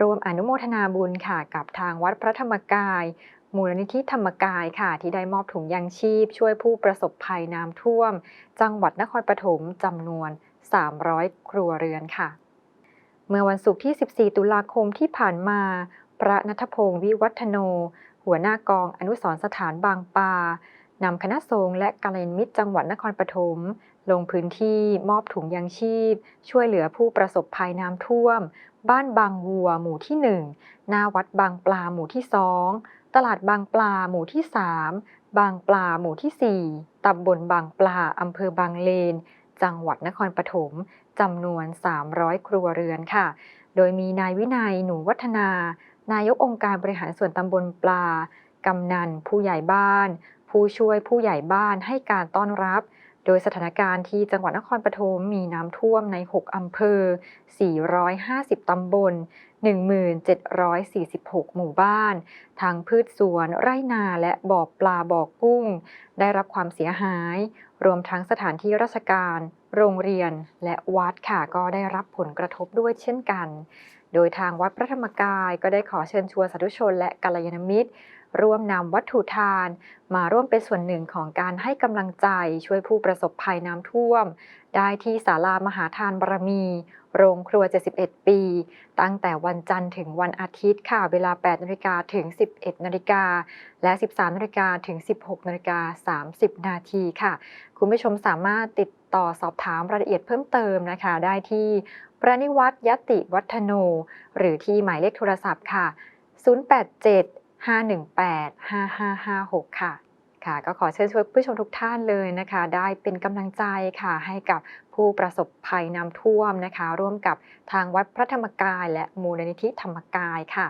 ร่วมอนุโมทนาบุญค่ะกับทางวัดพระธรรมกาย มูลนิธิธรรมกายค่ะ ที่ได้มอบถุงยางชีพ ช่วยผู้ประสบภัยน้ำท่วม จังหวัดนครปฐมจำนวน 300 ครัวเรือนค่ะ เมื่อวันศุกร์ที่ 14 ตุลาคมที่ผ่านมา พระนัทพงศ์วิวัฒโน หัวหน้ากองอนุสรสถานบางปา นำคณะสงฆ์และกัลยาณมิตรจังหวัดนครปฐมลงพื้นที่มอบถุงยางชีพ ช่วยเหลือผู้ประสบภัยน้ำท่วม บ้านบางวัวหมู่ที่ 1 หน้าวัดบางปลาหมู่ที่2ตลาดบางปลาหมู่ที่ 3 บางปลาหมู่ที่ 4ตำบลบางปลาอำเภอบางเลน จังหวัดนครปฐมจำนวน 300 ครัวเรือนค่ะ โดยมีนายวินัยหนูวัฒนา นายกองค์การบริหารส่วนตำบลปลากำนัน ผู้ใหญ่บ้าน ผู้ช่วยผู้ใหญ่บ้านให้การต้อนรับ โดยสถานการณ์ที่จังหวัดนครปฐมมีน้ำท่วมใน 6 อำเภอ 450 ตำบล 1746 หมู่บ้าน ทางพืชสวน ไร่นาและบ่อปลาบ่อกุ้ง ได้รับความเสียหาย รวมทั้งสถานที่ราชการ โรงเรียน และวัดค่ะก็ได้รับผลกระทบด้วยเช่นกัน โดยทางวัดพระธรรมกายก็ได้ขอเชิญชวนสาธุชนและกัลยาณมิตร ร่วมนำวัตถุทาน มาร่วมเป็นส่วนหนึ่งของการให้กำลังใจช่วยผู้ประสบภัยน้ำท่วม ได้ที่ศาลามหาทานบารมี โรงครัว 71 ปี ตั้งแต่วันจันทร์ถึงวันอาทิตย์ค่ะ เวลา 8นาฬิกาถึง 11นาฬิกาและ 13นาฬิกาถึง 16นาฬิกา30 นาทีค่ะ คุณผู้ชมสามารถติดต่อสอบถามรายละเอียดเพิ่มเติมนะคะ ได้ที่พระนิวัตยติวัฒโน หรือที่หมายเลขโทรศัพท์ค่ะ 087 518 5556 ค่ะค่ะก็ขอเชิญชวนผู้ชมทุกท่านเลยนะคะ ได้เป็นกำลังใจค่ะให้กับผู้ประสบภัยน้ำท่วมนะคะ ร่วมกับทางวัดพระธรรมกาย และมูลนิธิธรรมกายค่ะ